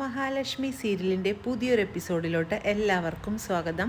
മഹാലക്ഷ്മി സീരിയലിന്റെ പുതിയൊരു എപ്പിസോഡിലോട്ട് എല്ലാവർക്കും സ്വാഗതം.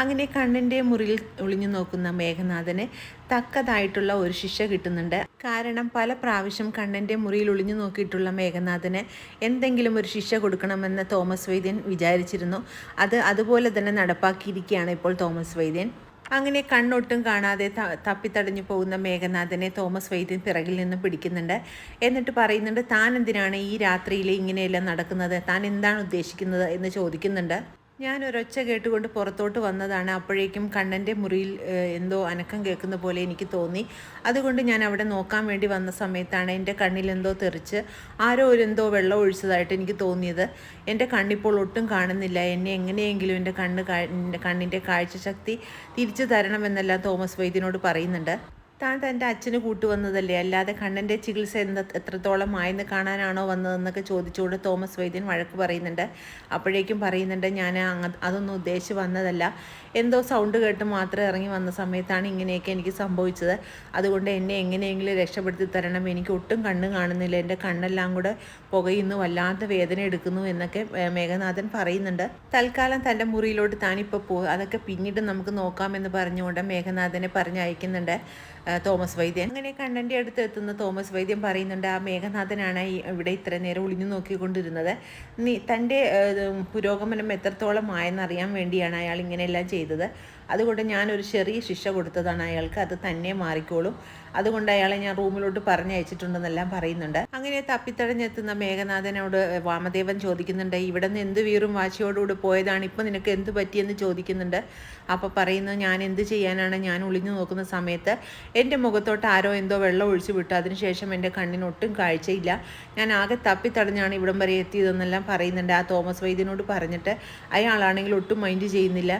അങ്ങനെ കണ്ണിന്റെ മുറിയിൽ ഒളിഞ്ഞു നോക്കുന്ന മേഘനാഥന് തക്കതായിട്ടുള്ള ഒരു ശിക്ഷ കിട്ടുന്നുണ്ട്. കാരണം പല പ്രാവശ്യം കണ്ണന്റെ മുറിയിൽ ഒളിഞ്ഞു നോക്കിയിട്ടുള്ള മേഘനാഥന് എന്തെങ്കിലും ഒരു ശിക്ഷ കൊടുക്കണമെന്ന് തോമസ് വൈദ്യൻ വിചാരിച്ചിരുന്നു. അത് അതുപോലെ തന്നെ നടപ്പാക്കിയിരിക്കുകയാണ് ഇപ്പോൾ തോമസ് വൈദ്യൻ. അങ്ങനെ കണ്ണൊട്ടും കാണാതെ തപ്പിത്തടഞ്ഞു പോകുന്ന മേഘനാഥനെ തോമസ് വൈദ്യൻ പിറകിൽ നിന്ന് പിടിക്കുന്നുണ്ട്. എന്നിട്ട് പറയുന്നുണ്ട് താൻ എന്തിനാണ് ഈ രാത്രിയിൽ ഇങ്ങനെയെല്ലാം നടക്കുന്നത്? താൻ എന്താണ് ഉദ്ദേശിക്കുന്നത്? എന്ന് ചോദിക്കുന്നുണ്ട്. ഞാൻ ഒരൊച്ച കേട്ടുകൊണ്ട് പുറത്തോട്ട് വന്നതാണ്. അപ്പോഴേക്കും കണ്ണന്റെ മുറിയിൽ എന്തോ അനക്കം കേൾക്കുന്ന പോലെ എനിക്ക് തോന്നി. അതുകൊണ്ട് ഞാൻ അവിടെ നോക്കാൻ വേണ്ടി വന്ന സമയത്താണ് എന്റെ കണ്ണിൽ എന്തോ തെറിച്ച് ആരോ ഒരു എന്തോ വെള്ളം ഒഴിച്ചതായിട്ട് എനിക്ക് തോന്നിയത്. എന്റെ കണ്ണിപ്പോൾ ഒട്ടും കാണുന്നില്ല. എന്നെ എങ്ങനെയെങ്കിലും എന്റെ കണ്ണ് എന്റെ കണ്ണിന്റെ കാഴ്ചശക്തി തിരിച്ചു തരണമെന്നല്ല തോമസ് വൈദ്യനോട് പറയുന്നുണ്ട്. താൻ തന്റെ അച്ഛന് കൂട്ടുവന്നതല്ലേ? അല്ലാതെ കണ്ണന്റെ ചികിത്സ എന്ത് എത്രത്തോളം ആയെന്ന് കാണാനാണോ വന്നതെന്നൊക്കെ ചോദിച്ചുകൊണ്ട് തോമസ് വൈദ്യൻ വഴക്ക് പറയുന്നുണ്ട്. അപ്പോഴേക്കും പറയുന്നുണ്ട് ഞാൻ അതൊന്നും ഉദ്ദേശിച്ച് വന്നതല്ല. എന്തോ സൗണ്ട് കേട്ട് മാത്രം ഇറങ്ങി വന്ന സമയത്താണ് ഇങ്ങനെയൊക്കെ എനിക്ക് സംഭവിച്ചത്. അതുകൊണ്ട് എന്നെ എങ്ങനെയെങ്കിലും രക്ഷപ്പെടുത്തി തരണം. എനിക്ക് ഒട്ടും കണ്ണ് കാണുന്നില്ല. എന്റെ കണ്ണെല്ലാം കൂടെ പുകയുന്നു വല്ലാത്ത വേദന എടുക്കുന്നു എന്നൊക്കെ മേഘനാഥൻ പറയുന്നുണ്ട്. തൽക്കാലം തന്റെ മുറിയിലോട്ട് താനിപ്പോൾ പോ അതൊക്കെ പിന്നീട് നമുക്ക് നോക്കാമെന്ന് പറഞ്ഞുകൊണ്ട് മേഘനാഥനെ പറഞ്ഞയക്കുന്നുണ്ട്. തോമസ് വൈദ്യൻ. അങ്ങനെ കണ്ണന്റെ അടുത്ത് എത്തുന്ന തോമസ് വൈദ്യൻ പറയുന്നുണ്ട് ആ മേഘനാഥനാണ് ഇവിടെ ഇത്ര നേരം ഒളിഞ്ഞു നോക്കിക്കൊണ്ടിരുന്നത്. നീ തന്റെ പുരോഗമനം എത്രത്തോളം ആയെന്നറിയാൻ വേണ്ടിയാണ് അയാൾ ഇങ്ങനെയെല്ലാം ചെയ്തത്. അതുകൊണ്ട് ഞാനൊരു ചെറിയ ശിക്ഷ കൊടുത്തതാണ് അയാൾക്ക്. അത് തന്നെ മാറിക്കോളും. അതുകൊണ്ട് അയാളെ ഞാൻ റൂമിലോട്ട് പറഞ്ഞയച്ചിട്ടുണ്ടെന്നെല്ലാം പറയുന്നുണ്ട്. അങ്ങനെ തപ്പിത്തടഞ്ഞെത്തുന്ന മേഘനാഥനോട് വാമദേവൻ ചോദിക്കുന്നുണ്ട് ഇവിടെ നിന്ന് എന്ത് വീറും വാശിയോടുകൂടി പോയതാണ്? ഇപ്പം നിനക്ക് എന്ത് പറ്റിയെന്ന് ചോദിക്കുന്നുണ്ട്. അപ്പോൾ പറയുന്നു ഞാൻ എന്ത് ചെയ്യാനാണ്? ഞാൻ ഒളിഞ്ഞു നോക്കുന്ന സമയത്ത് എന്റെ മുഖത്തോട്ട് ആരോ എന്തോ വെള്ളം ഒഴിച്ചു വിട്ടു. അതിനുശേഷം എന്റെ കണ്ണിന് ഒട്ടും കാഴ്ചയില്ല. ഞാൻ ആകെ തപ്പിത്തടഞ്ഞാണ് ഇവിടം വരെ എത്തിയതെന്നെല്ലാം പറയുന്നുണ്ട്. ആ തോമസ് വൈദ്യനോട് പറഞ്ഞിട്ട് അയാളാണെങ്കിൽ ഒട്ടും മൈൻഡ് ചെയ്യുന്നില്ല.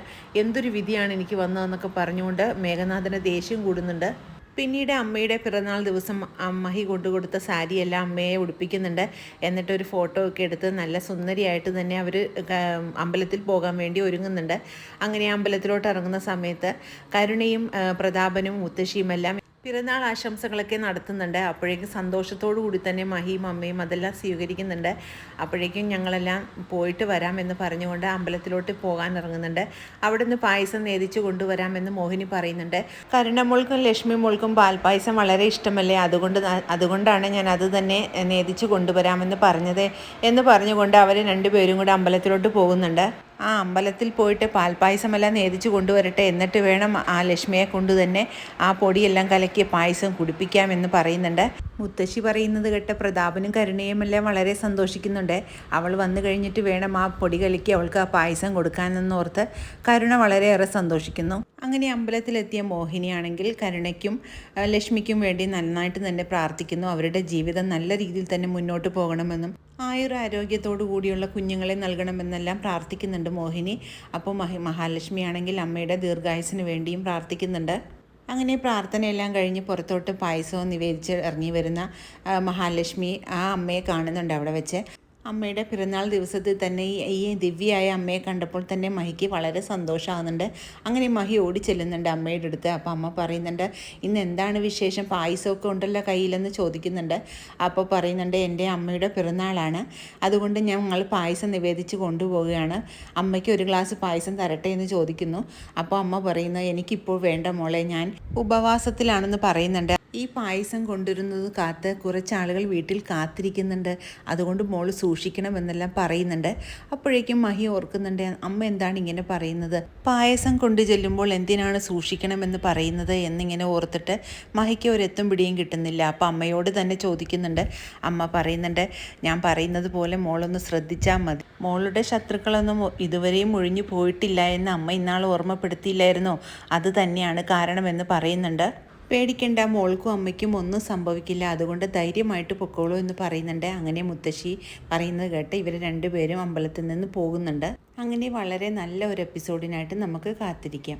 എന്തൊരു വിധിയാണ് എനിക്ക് വന്നതെന്നൊക്കെ പറഞ്ഞുകൊണ്ട് മേഘനാഥന് ദേഷ്യം കൂടുന്നുണ്ട്. പിന്നീട് അമ്മയുടെ പിറന്നാൾ ദിവസം അമ്മഹി കൊണ്ടുകൊടുത്ത സാരിയെല്ലാം അമ്മയെ ഉടുപ്പിക്കുന്നുണ്ട്. എന്നിട്ട് ഒരു ഫോട്ടോ ഒക്കെ എടുത്ത് നല്ല സുന്ദരിയായിട്ട് തന്നെ അവർ അമ്പലത്തിൽ പോകാൻ വേണ്ടി ഒരുങ്ങുന്നുണ്ട്. അങ്ങനെ അമ്പലത്തിലോട്ട് ഇറങ്ങുന്ന സമയത്ത് കരുണയും പ്രതാപനും മുത്തശ്ശിയും എല്ലാം പിറന്നാൾ ആശംസകളൊക്കെ നടത്തുന്നുണ്ട്. അപ്പോഴേക്കും സന്തോഷത്തോടു കൂടി തന്നെ മഹിയും അമ്മയും അതെല്ലാം സ്വീകരിക്കുന്നുണ്ട്. അപ്പോഴേക്കും ഞങ്ങളെല്ലാം പോയിട്ട് വരാമെന്ന് പറഞ്ഞുകൊണ്ട് അമ്പലത്തിലോട്ട് പോകാൻ ഇറങ്ങുന്നുണ്ട്. അവിടെ നിന്ന് പായസം നേദിച്ചു കൊണ്ടുവരാമെന്ന് മോഹിനി പറയുന്നുണ്ട്. കരുണമോൾക്കും ലക്ഷ്മി മോൾക്കും പാൽപ്പായസം വളരെ ഇഷ്ടമല്ലേ? അതുകൊണ്ട് അതുകൊണ്ടാണ് ഞാൻ അത് തന്നെ നേദിച്ചു കൊണ്ടുവരാമെന്ന് പറഞ്ഞത് എന്ന് പറഞ്ഞുകൊണ്ട് അവർ രണ്ടുപേരും കൂടെ അമ്പലത്തിലോട്ട് പോകുന്നുണ്ട്. ആ അമ്പലത്തിൽ പോയിട്ട് പാൽപ്പായസമെല്ലാം നേദിച്ചു കൊണ്ടുവരട്ടെ. എന്നിട്ട് വേണം ആ ലക്ഷ്മിയെ കൊണ്ട് തന്നെ ആ പൊടിയെല്ലാം കലക്കിയ പായസം കുടിപ്പിക്കാമെന്ന് പറയുന്നുണ്ട്. മുത്തശ്ശി പറയുന്നത് കേട്ട പ്രതാപനും കരുണയും എല്ലാം വളരെ സന്തോഷിക്കുന്നുണ്ട്. അവൾ വന്നു കഴിഞ്ഞിട്ട് വേണം ആ പൊടി കലക്കി അവൾക്ക് ആ പായസം കൊടുക്കാനെന്നോർത്ത് കരുണ വളരെയേറെ സന്തോഷിക്കുന്നു. അങ്ങനെ അമ്പലത്തിലെത്തിയ മോഹിനിയാണെങ്കിൽ കരുണയ്ക്കും ലക്ഷ്മിക്കും വേണ്ടി നന്നായിട്ട് തന്നെ പ്രാർത്ഥിക്കുന്നു. അവരുടെ ജീവിതം നല്ല രീതിയിൽ തന്നെ മുന്നോട്ട് പോകണമെന്നും ആയുർ ആരോഗ്യത്തോടു കൂടിയുള്ള കുഞ്ഞുങ്ങളെ നൽകണമെന്നെല്ലാം പ്രാർത്ഥിക്കുന്നുണ്ട് മോഹിനി. അപ്പോൾ മഹി മഹാലക്ഷ്മി ആണെങ്കിൽ അമ്മയുടെ ദീർഘായുസിന് വേണ്ടിയും പ്രാർത്ഥിക്കുന്നുണ്ട്. അങ്ങനെ പ്രാർത്ഥനയെല്ലാം കഴിഞ്ഞ് പുറത്തോട്ട് പായസവും നിവേദിച്ച് ഇറങ്ങി വരുന്ന മഹാലക്ഷ്മി ആ അമ്മയെ കാണുന്നുണ്ട് അവിടെ വെച്ച്. അമ്മയുടെ പിറന്നാൾ ദിവസത്തിൽ തന്നെ ഈ ദിവ്യയായ അമ്മയെ കണ്ടപ്പോൾ തന്നെ മഹിക്ക് വളരെ സന്തോഷമാകുന്നുണ്ട് അങ്ങനെ മഹി ഓടി ചെല്ലുന്നുണ്ട് അമ്മയുടെ അടുത്ത്. അപ്പോൾ അമ്മ പറയുന്നുണ്ട് ഇന്ന് എന്താണ് വിശേഷം? പായസമൊക്കെ ഉണ്ടല്ലോ കയ്യിലെന്ന് ചോദിക്കുന്നുണ്ട്. അപ്പോൾ പറയുന്നുണ്ട് എന്റെ അമ്മയുടെ പിറന്നാളാണ്. അതുകൊണ്ട് ഞങ്ങൾ പായസം നിവേദിച്ച് കൊണ്ടുപോവുകയാണ്. അമ്മയ്ക്ക് ഒരു ഗ്ലാസ് പായസം തരട്ടെ എന്ന് ചോദിക്കുന്നു. അപ്പോൾ അമ്മ പറയുന്നത് എനിക്കിപ്പോൾ വേണ്ട മോളെ ഞാൻ ഉപവാസത്തിലാണെന്ന് പറയുന്നുണ്ട്. ഈ പായസം കൊണ്ടുവരുന്നത് കാത്ത് കുറച്ച് ആളുകൾ വീട്ടിൽ കാത്തിരിക്കുന്നുണ്ട്. അതുകൊണ്ട് മോൾ സൂക്ഷിക്കണമെന്നെല്ലാം പറയുന്നുണ്ട്. അപ്പോഴേക്കും മഹി ഓർക്കുന്നുണ്ട് അമ്മ എന്താണ് ഇങ്ങനെ പറയുന്നത്? പായസം കൊണ്ടു ചെല്ലുമ്പോൾ എന്തിനാണ് സൂക്ഷിക്കണമെന്ന് പറയുന്നത്? എന്നിങ്ങനെ ഓർത്തിട്ട് മഹിക്ക് ഒരെത്തും പിടിയും കിട്ടുന്നില്ല. അപ്പം അമ്മയോട് തന്നെ ചോദിക്കുന്നുണ്ട്. അമ്മ പറയുന്നുണ്ട് ഞാൻ പറയുന്നത് പോലെ മോളൊന്ന് ശ്രദ്ധിച്ചാൽ മതി. മോളുടെ ശത്രുക്കളൊന്നും ഇതുവരെയും ഒഴിഞ്ഞു പോയിട്ടില്ല എന്ന് അമ്മ ഇന്നാൾ ഓർമ്മപ്പെടുത്തിയില്ലായിരുന്നോ? അത് തന്നെയാണ് കാരണമെന്ന് പറയുന്നുണ്ട്. പേടിക്കേണ്ട മോൾക്കും അമ്മയ്ക്കും ഒന്നും സംഭവിക്കില്ല. അതുകൊണ്ട് ധൈര്യമായിട്ട് പൊക്കോളൂ എന്ന് പറയുന്നുണ്ട്. അങ്ങനെ മുത്തശ്ശി പറയുന്നത് കേട്ട് ഇവർ രണ്ടുപേരും അമ്പലത്തിൽ നിന്ന് പോകുന്നുണ്ട്. അങ്ങനെ വളരെ നല്ല ഒരു എപ്പിസോഡിനായിട്ട് നമുക്ക് കാത്തിരിക്കാം.